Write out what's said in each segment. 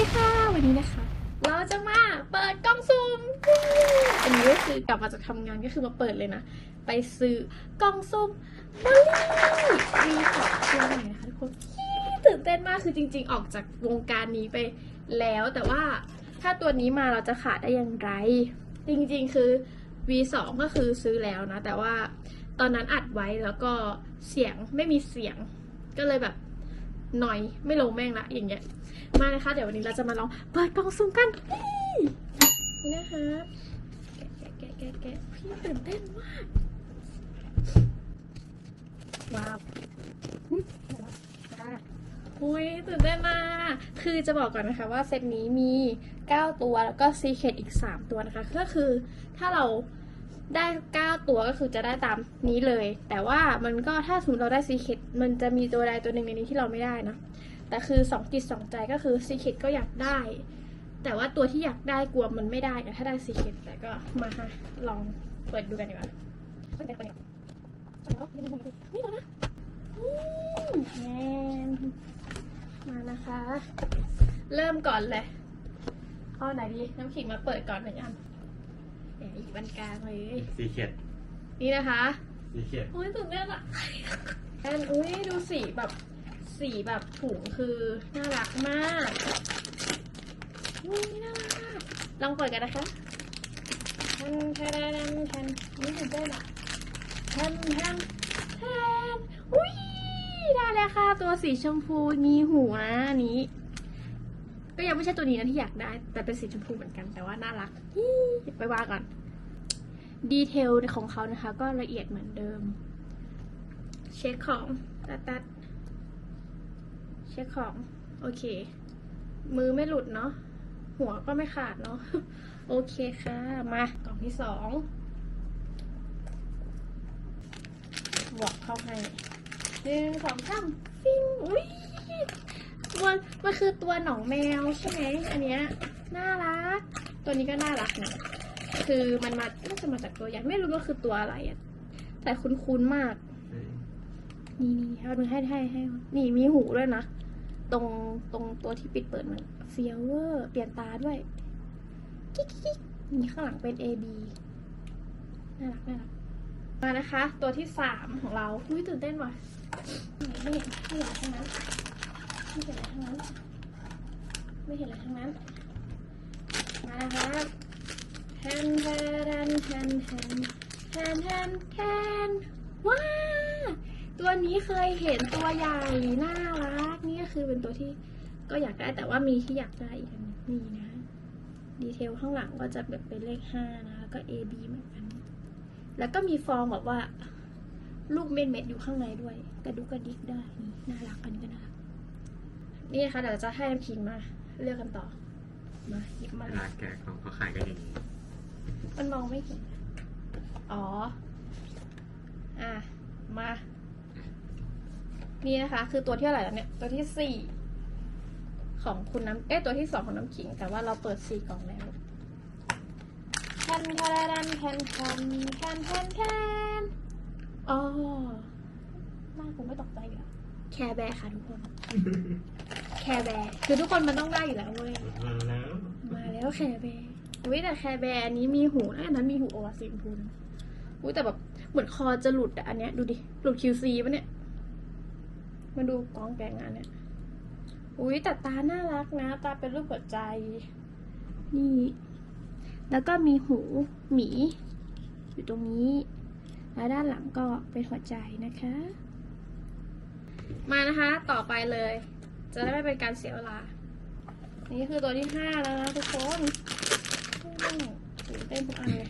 ดีค่ะ วันนี้นะคะ เราจะมาเปิดกล่องซุ่มอันนี้ก็คือกลับมาจากทำงานก็คือมาเปิดเลยนะ ไปซื้อกล่องซุ่มบอลลี่มีของตัวใหม่นะคะทุกคนตื่นเต้นมากคือจริง ๆ ออกจากวงการนี้ไปแล้วแต่ว่าถ้าตัวนี้มาเราจะขาดได้อย่างไร จริงๆคือ V2 ก็คือซื้อแล้วนะ แต่ว่าตอนนั้นอัดไว้แล้วก็เสียงไม่มีเสียงก็เลยแบบ หน่อยไม่ลงแม่งละอย่างเงี้ยมานะคะ เดี๋ยววันนี้เราจะมาลองเปิดกล่องซุ่มกันนี่นะคะแกะแกะแกะแกะแกะพี่ตื่นเต้นมากว้าวอุ้ยตื่นเต้นมากคือจะบอกก่อนนะคะว่าเซตนี้มี 9 ตัวแล้วก็ซีเคดอีก 3 ตัวนะคะ ก็คือถ้าเรา ได้ 9 ตัวก็คือจะได้ตามนี้เลย แต่ว่ามันก็ถ้าสมมติเราได้ซีเคดมันจะมีตัวใดตัวหนึ่งในนี้ที่เราไม่ได้นะ แต่คือสองจิตสองใจก็คือซีเคดก็อยากได้ แต่ว่าตัวที่อยากได้กลัวมันไม่ได้นะถ้าได้ซีเคดแต่ก็มาค่ะลองเปิดดูกันดีกว่าเปิดกันดีกว่านี่แล้วนะอืมแทนมานะคะ เริ่มก่อนเลยเอาไหนดีน้ำขิงมาเปิดก่อนหนึ่งอัน เดี๋ยวอีกบันกลางเลย สีเขียดนี่นะคะสีเขียดอุ้ยตื่นเต้นอะแอนอุ้ยดูสีแบบสีแบบถุงคือน่ารักมากอุ้ยน่ารักมากลองเปิดกันนะคะแทนแทนแทนแทนนี่ตื่นเต้นอะแทนแทนแทนอุ้ยได้แล้วค่ะ ตัวสีชมพูมีหัวอันนี้ ก็ยังไม่ใช่ตัวนี้นะที่อยากได้ แต่เป็นสีชมพูเหมือนกันแต่ว่าน่ารักไปว่าก่อน ดีเทลของเขานะคะ ก็ละเอียดเหมือนเดิม เช็คของตัดตัดเช็คของ โอเค มือไม่หลุดเนาะหัวก็ไม่ขาดเนาะโอเคค่ะ มากล่องที่สองบวกเข้าให้หนึ่งสองสามฟิงอุ้ย มันมันคือตัวหนองแมวใช่ไหมอันเนี้ยน่ารัก ตัวนี้ก็น่ารักนะคือมันมาน่าจะมาจากตัวใหญ่ไม่รู้ว่าคือตัวอะไรอะแต่คุ้นๆมาก นี่นี่เอาดูให้ให้ให้นี่มีหูด้วยนะ ตรงตรงตัวที่ปิดเปิดมันเฟียเวอร์เปลี่ยนตาด้วยกิ๊กกิ๊กนี่ข้างหลังเป็น A B น่ารักน่ารักมานะคะ ตัวที่สามของเราอุ้ยตื่นเต้นว่ะไม่เห็นไม่เห็นอะไรทั้งนั้น ไม่เห็นอะไรทั้งนั้น ไม่เห็นอะไรทั้งนั้น มานะคะแทนแทนแทนแทนแทนแทนแทนว้าตัวนี้เคยเห็นตัวใหญ่น่ารักนี่ก็คือเป็นตัวที่ก็อยากได้แต่ว่ามีที่อยากได้อีกอันนึงมีนะดีเทลข้างหลังก็จะแบบเป็นเลขห้านะแล้วก็ A B เหมือนกัน แล้วก็มีฟองแบบว่า ลูกเม็ดเม็ดอยู่ข้างในด้วย กระดุกกระดิกได้ น่ารักอันก็น่ารัก นี่นะคะเดี๋ยวจะให้น้ำคิงมา เลือกกันต่อ มาหยิบมาเวลาแกะของเขาขายกันอย่างนี้มันมองไม่เห็นอ๋อ อะ มา นี่นะคะ คือตัวที่เท่าไหร่แล้วเนี่ย ตัวที่สี่ของคุณน้ำ เอ๊ะตัวที่สองของน้ำขิง แต่ว่าเราเปิดสี่กล่องแล้วแทนแทนแทนแทนแทนแทนแทนอ๋อน่าคงไม่ตกใจอยู่แล้วแคร์แบร์ค่ะทุกคน แคร์แบร์คือทุกคนมันต้องได้อยู่แล้วเว้ย มาแล้ว มาแล้วแคร์แบร์อุ้ยแต่แคร์แบร์อันนี้มีหูนะอันนั้นมีหูโอวาสีชมพูนะอุ้ยแต่แบบเหมือนคอจะหลุดอะอันเนี้ยดูดิ หลุดคิวซีปะเนี่ย มาดูกล้องแกงงานเนี่ย อุ้ยแต่ตาน่ารักนะ ตาเป็นรูปหัวใจ นี่ แล้วก็มีหูหมี อยู่ตรงนี้ แล้วด้านหลังก็เป็นหัวใจนะคะ มานะคะ ต่อไปเลย จะได้ไม่เป็นการเสียเวลา นี่คือตัวที่ห้าแล้วนะทุกคนตื่นเต้นทุกอันเลย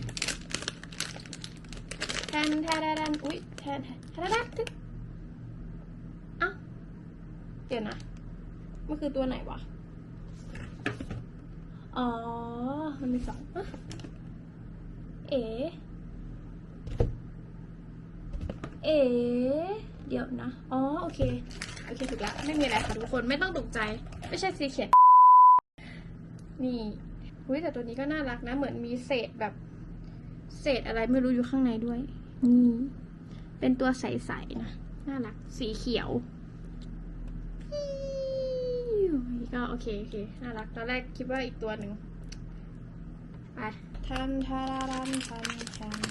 แทนแทนแทนอุ๊ยแทนแทนแทนแทนทึกเอ้าเดี๋ยวนะมันคือตัวไหนวะ อ๋อ มันมีสองอเอ๋เอ๋เดี๋ยวนะ อ๋อ โอเค โอเคถูกแล้วไม่มีอะไรค่ะทุกคนไม่ต้องตกใจ ไม่ใช่สีเขียนนี่อุ้ยแต่ตัวนี้ก็น่ารักนะ เหมือนมีเศษแบบ เศษอะไรไม่รู้อยู่ข้างในด้วย นี่ เป็นตัวใสๆนะน่ารัก สีเขียวอิ๊วก็โอเคโอเคน่ารักตอนแรกคิดว่าอีกตัวหนึ่งไปทันทันทันทัน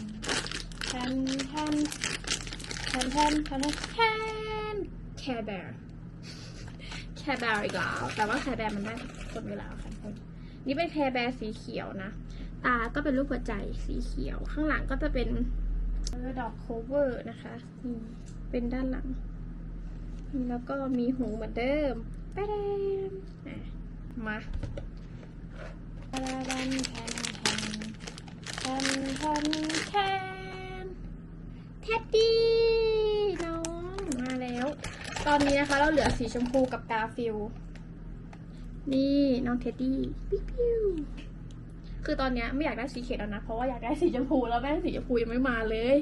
ทันทันทันทันทันทันทัน แคร์แบร์แคร์แบร์อีกแล้ว แต่ว่าแคร์แบร์มันได้คนเวลาค่ะคนนี่เป็นแคร์แบร์สีเขียวนะ ตาก็เป็นรูปหัวใจสีเขียว ข้างหลังก็จะเป็นดอกโคเวอร์นะคะนี่เป็นด้านหลัง แล้วก็มีหูเหมือนเดิมไปเดมอะมาตาดันแทนแทนแทนแทนเท็ดดี้น้องมาแล้ว ตอนนี้นะคะ เราเหลือสีชมพูกับกาฟิลนี่น้องเท็ดดี้ปิ๊ปิ๊วคือตอนนี้ไม่อยากได้สีเขียวแล้วนะ เพราะว่าอยากได้สีชมพูแล้วแม่งสีชมพูยังไม่มาเลย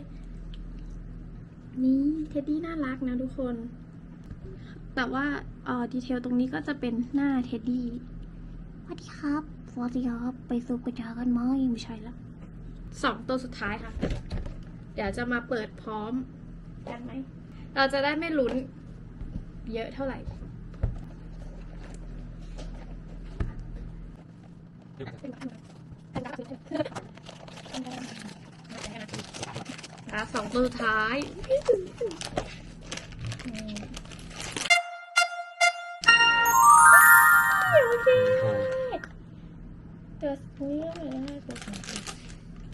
นี่เท็ดดี้น่ารักนะทุกคน แต่ว่าเอ่อดีเทลตรงนี้ก็จะเป็นหน้าเท็ดดี้สวัสดีครับสวัสดีครับ ไปซูปไปเจอกันไหมไม่ใช่ละสองตัวสุดท้ายค่ะ เดี๋ยวจะมาเปิดพร้อมกันไหม เราจะได้ไม่ลุ้น เยอะเท่าไหร่อะสองตัวสุดท้าย โอเคตัวนี้ตัว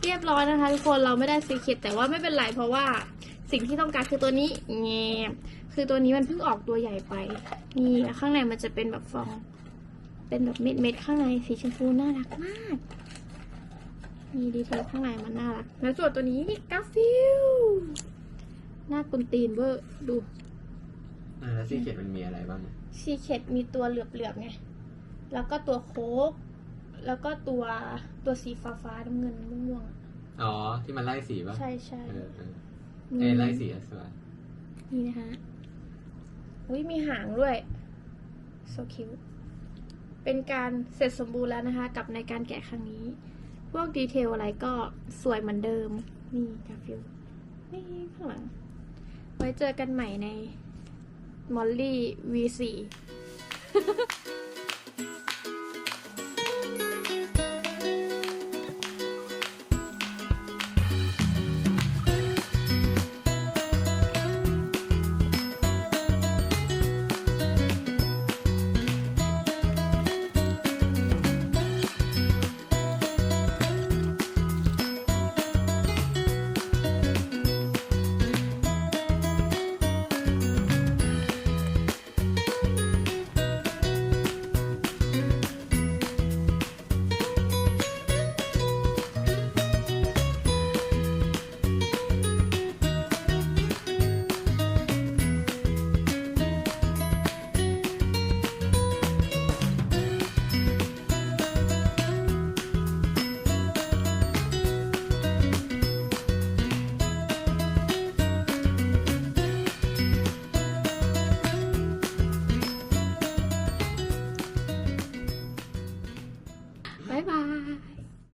เรียบร้อยนะคะทุกคนเราไม่ได้ซีเค็ดแต่ว่าไม่เป็นไรเพราะว่า สิ่งที่ต้องการคือตัวนี้แงมคือตัวนี้มันเพิ่งออกตัวใหญ่ไป นี่แล้วข้างในมันจะเป็นแบบฟอง เป็นแบบเม็ดเม็ดๆข้างในสีชมพูน่ารักมาก มีดีเทลข้างในมันน่ารัก แล้วส่วนตัวนี้กาฟิลหน้ากุนตีนเวอร์ดูอ่าแล้วซีเกตมันมีอะไรบ้างอะซีเคดมีตัวเหลือบๆไง แล้วก็ตัวโค้ก แล้วก็ตัวตัวสีฟ้าฟ้าๆน้ำเงินม่วงๆอะอ๋อ ที่มันไล่สีป่ะ ใช่ใช่ เออเออมีเอยไล่สีอะสวยนี่นะคะอุ้ยมีหางด้วย so cute เป็นการเสร็จสมบูรณ์แล้วนะคะ กับในการแกะครั้งนี้ พวกดีเทลอะไรก็สวยเหมือนเดิม นี่กาฟิลนี่ข้างหลัง ไว้เจอกันใหม่ในมอลลี่ V4